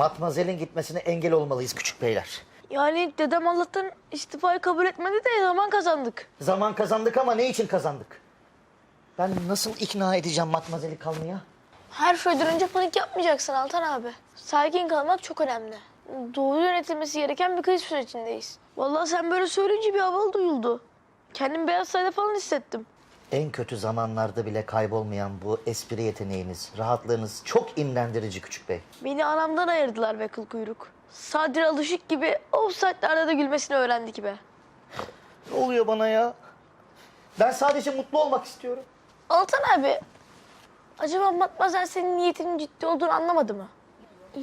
Matmazel'in gitmesine engel olmalıyız küçük beyler. Yani dedem Allah'tan istifayı kabul etmedi de zaman kazandık. Zaman kazandık ama ne için kazandık? Ben nasıl ikna edeceğim Matmazel'i kalmaya? Her şeyden önce panik yapmayacaksın Altan abi. Sakin kalmak çok önemli. Doğru yönetilmesi gereken bir kriz sürecindeyiz. Vallahi sen böyle söyleyince bir havalı duyuldu. Kendimi beyaz sayda falan hissettim. En kötü zamanlarda bile kaybolmayan bu espri yeteneğiniz, rahatlığınız çok imrendirici küçük bey. Beni anamdan ayırdılar be kıl kuyruk. Sadri alışık gibi o saatlerde de gülmesini öğrendik be. Ne oluyor bana ya? Ben sadece mutlu olmak istiyorum. Altan abi, acaba Matmazel senin niyetinin ciddi olduğunu anlamadı mı?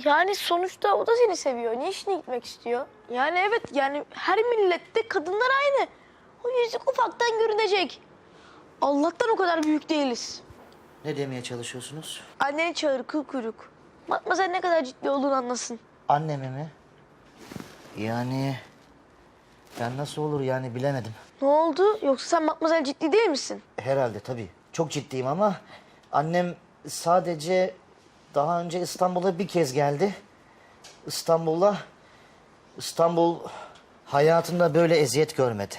Yani sonuçta o da seni seviyor. Niye işine gitmek istiyor? Yani evet yani her millette kadınlar aynı. O yüzük ufaktan görünecek. Allah'tan o kadar büyük değiliz. Ne demeye çalışıyorsunuz? Anneni çağır kıl kuyruk. Matmazel ne kadar ciddi olduğunu anlasın. Annemi mi? Yani... Ben nasıl olur yani bilemedim. Ne oldu? Yoksa sen Matmazel ciddi değil misin? Herhalde tabii. Çok ciddiyim ama annem sadece daha önce İstanbul'a bir kez geldi. İstanbul'a İstanbul hayatında böyle eziyet görmedi.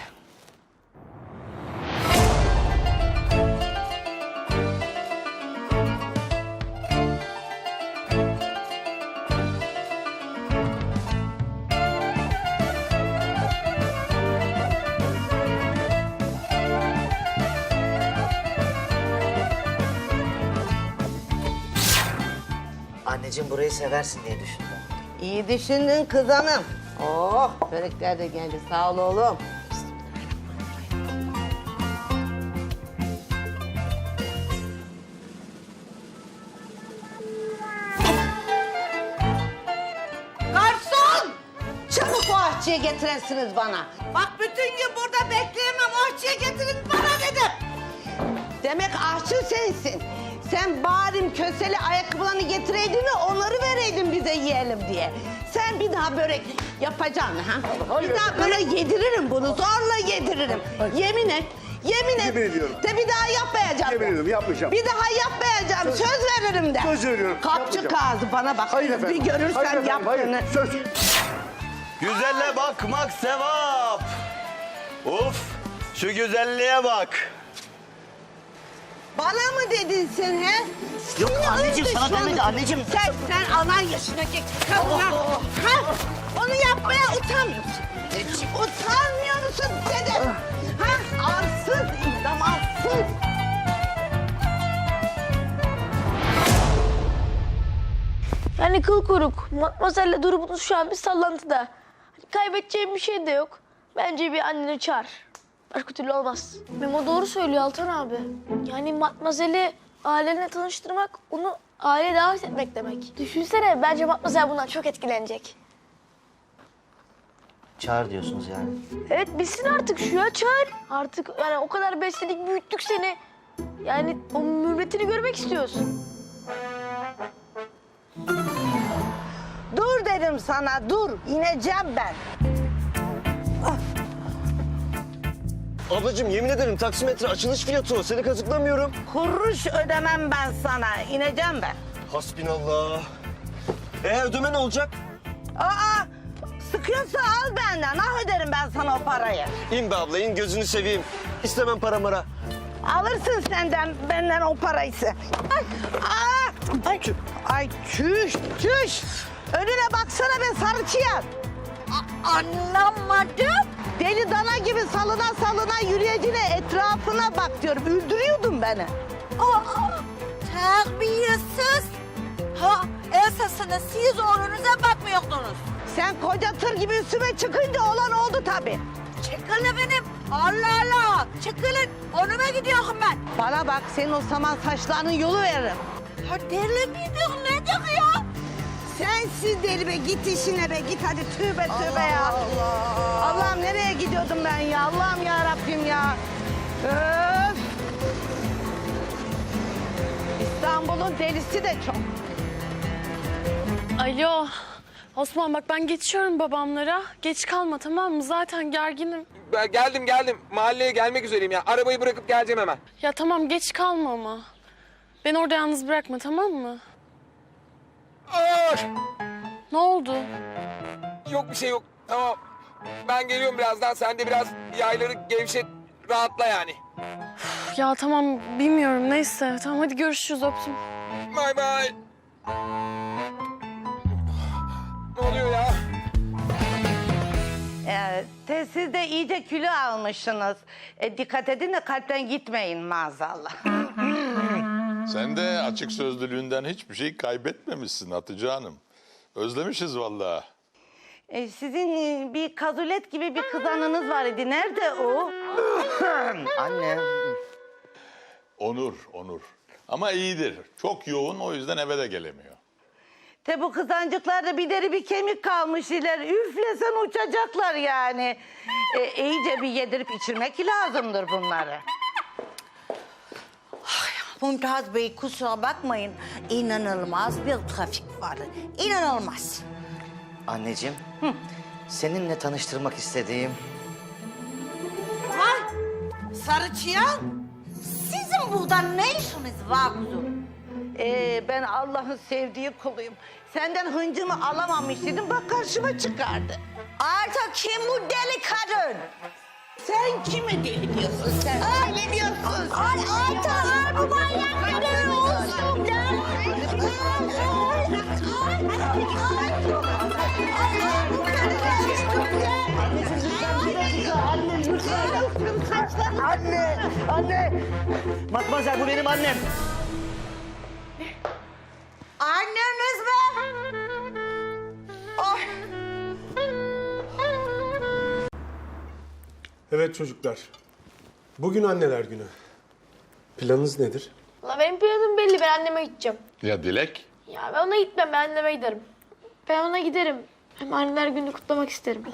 Anneciğim burayı seversin diye düşündüm. İyi düşündün kız hanım. Oh börekler de geldi sağ ol oğlum. Garson! Çabuk o ahçıya getirensiniz bana. Bak bütün gün burada bekleyemem ahçıya getirin bana dedim. Demek ahçı sensin. Sen bari köseli ayakkabılarını getireydin de onları vereydin bize yiyelim diye. Sen bir daha börek yapacaksın ha? bir daha böyle yediririm bunu, zorla yediririm. Yemin et, yemin et. Yemin ediyorum. De bir daha yapmayacağım. Yemin ediyorum, yapmayacağım. Bir daha yapmayacağım, söz, veririm de. Söz veriyorum, Kapçı kağıdı bana bak. Hayır efendim. Bir görürsen hayır efendim, yaptığını. Hayır. Söz. Güzelle bakmak sevap. Uf, şu güzelliğe bak. Bana mı dedin sen he? Yok Seni anneciğim, sana demedi anneciğim. Sen, sen anan yaşındaki kadına, ha? Onu yapmaya utanmıyorsun. Utanmıyor musun dedim. Ha? Arsız, idam arsız. Yani kıl kuyruk. Matmazel'le durumunuz şu an bir sallantıda. Hani kaybedeceğim bir şey de yok. Bence bir anneni çağır. Başka türlü olmaz. Memo doğru söylüyor Altan abi. Yani Matmazel'i ailenle tanıştırmak, onu aileye davet etmek demek. Düşünsene bence Matmazel bundan çok etkilenecek. Çağır diyorsunuz yani. Evet bilsin artık şu ya çağır. Artık yani o kadar besledik büyüttük seni. Yani o mürvetini görmek istiyoruz. Dur dedim sana, dur. İneceğim ben. Ablacığım yemin ederim taksimetre açılış fiyatı o. Seni kazıklamıyorum. Kuruş ödemem ben sana. İneceğim ben. Hasbinallah. E ödeme ne olacak? Aa, sıkıyorsa al benden. Ah öderim ben sana o parayı. İn be abla in gözünü seveyim. İstemem para mara. Alırsın senden benden o parayı. Ay, aa, ay, ay çüş çüş. Önüne baksana be sarı çıyan. Anlamadım. Deli dana gibi salına salına yürüyecine etrafına bak diyorum. Üldürüyordun beni. Aa, terbiyesiz. Ha, esasında siz oğlunuza bakmıyordunuz. Sen koca tır gibi üstüme çıkınca olan oldu tabii. Çıkın efendim. Allah Allah. Çıkılın. Onuma gidiyorum ben. Bana bak senin o saman saçlarının yolu veririm. Ha, deli miydik nedik ya? Sensiz deli be git işine be git hadi tövbe tövbe ya. Gidiyordum ben ya Allah'ım ya Rabbim ya. Öf. İstanbul'un delisi de çok. Alo. Osman bak ben geçiyorum babamlara. Geç kalma tamam mı? Zaten gerginim. Ben geldim geldim. Mahalleye gelmek üzereyim ya. Arabayı bırakıp geleceğim hemen. Ya tamam geç kalma ama. Beni orada yalnız bırakma tamam mı? Ay! Ne oldu? Yok bir şey yok. Tamam. Ben geliyorum birazdan. Sen de biraz yayları gevşet. Rahatla yani. Ya tamam bilmiyorum neyse. Tamam hadi görüşürüz öptüm. Bay bay. Ne oluyor ya? Ee, te- siz de iyice kilo almışsınız. E, dikkat edin de kalpten gitmeyin maazallah. Sen de açık sözlülüğünden hiçbir şey kaybetmemişsin Hatice Hanım. Özlemişiz vallahi. E, sizin e, bir kazulet gibi bir kızanınız var idi. Nerede o? Anne. Onur, Onur. Ama iyidir. Çok yoğun o yüzden eve de gelemiyor. Te bu kızancıklarda bir deri bir kemik kalmış iler. Üflesen uçacaklar yani. E, iyice bir yedirip içirmek lazımdır bunları. Mümtaz Bey kusura bakmayın. İnanılmaz bir trafik var. İnanılmaz. Anneciğim. Seninle tanıştırmak istediğim Vay! Sarı. Sizin burada ne işiniz var kuzum? Ee, ben Allah'ın sevdiği kuluyum. Senden hıncımı alamamış dedim. Bak karşıma çıkardı. Artık kim bu deli kadın? Sen kimi deli diyorsun sen? Öyle diyorsun. Ay Ayta bu manyak kadın olsun lan. Anne! Anne! Matmazel bu benim annem. Anneniz Evet çocuklar. Bugün anneler günü. Planınız nedir? Valla benim planım belli. Ben anneme gideceğim. Ya Dilek? Ya ben ona gitmem. Ben anneme giderim. Ben ona giderim. Hem anneler gününü kutlamak isterim.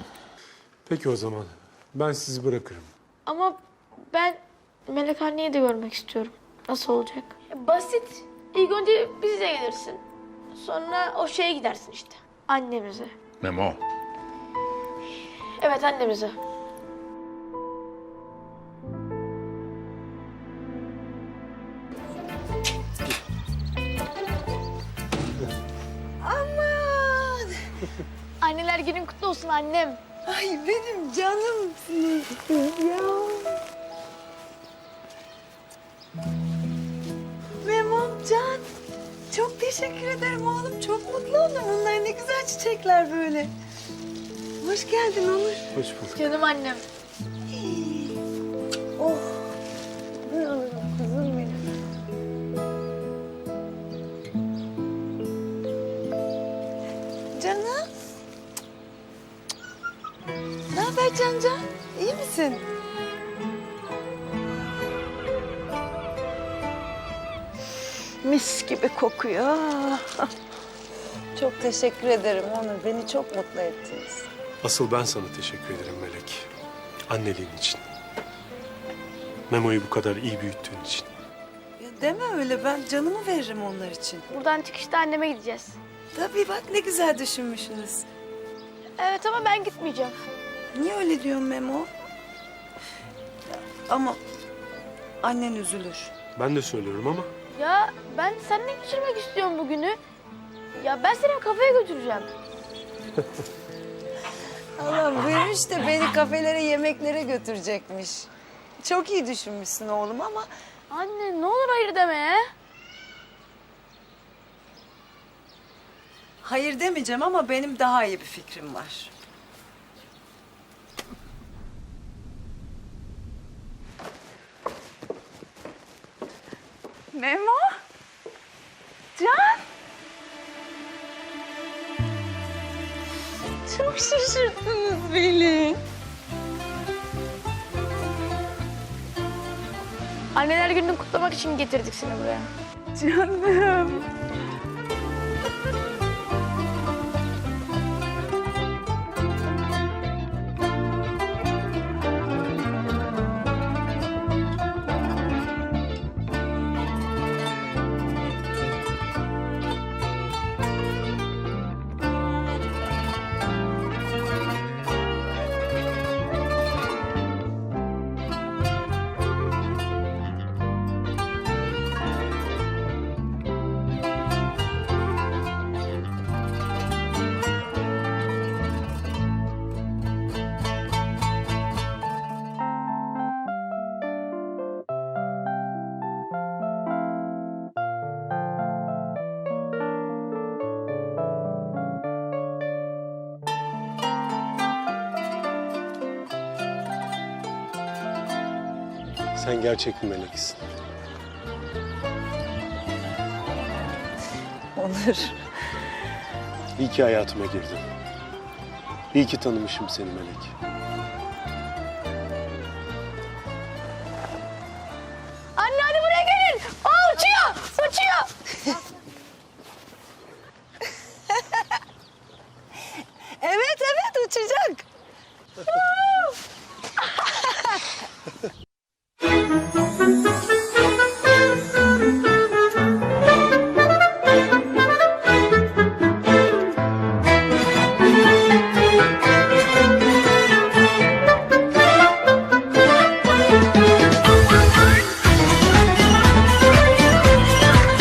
Peki o zaman. Ben sizi bırakırım. Ama ben Melek anneyi de görmek istiyorum. Nasıl olacak? Ya basit. İlk önce bize gelirsin. Sonra o şeye gidersin işte. Annemize. Memo. Evet annemize. Anneler günün kutlu olsun annem. Ay benim canımsın ya. Memom Can. Çok teşekkür ederim oğlum. Çok mutlu oldum. Bunlar ne güzel çiçekler böyle. Hoş geldin Onur. Hoş bulduk. Canım annem. Ne haber Can Can? İyi misin? Mis gibi kokuyor. Çok teşekkür ederim Onur. Beni çok mutlu ettiniz. Asıl ben sana teşekkür ederim Melek. Anneliğin için. Memo'yu bu kadar iyi büyüttüğün için. Ya deme öyle ben canımı veririm onlar için. Buradan çıkışta anneme gideceğiz. Tabii bak ne güzel düşünmüşsünüz. Evet ama ben gitmeyeceğim. Niye öyle diyorsun Memo? Ama annen üzülür. Ben de söylüyorum ama Ya ben seninle geçirmek istiyorum bugünü. Ya ben seni kafeye götüreceğim. Allah büyümüş de beni kafelere yemeklere götürecekmiş. Çok iyi düşünmüşsün oğlum ama Anne ne olur hayır deme ya. hayır demeyeceğim ama benim daha iyi bir fikrim var. Memo? Can? Çok şaşırttınız beni. Anneler gününü kutlamak için getirdik seni buraya. Canım. Sen gerçek bir meleksin. Olur. İyi ki hayatıma girdin. İyi ki tanımışım seni Melek. Anne hadi buraya gelin. Aa uçuyor. Uçuyor. evet evet uçacak.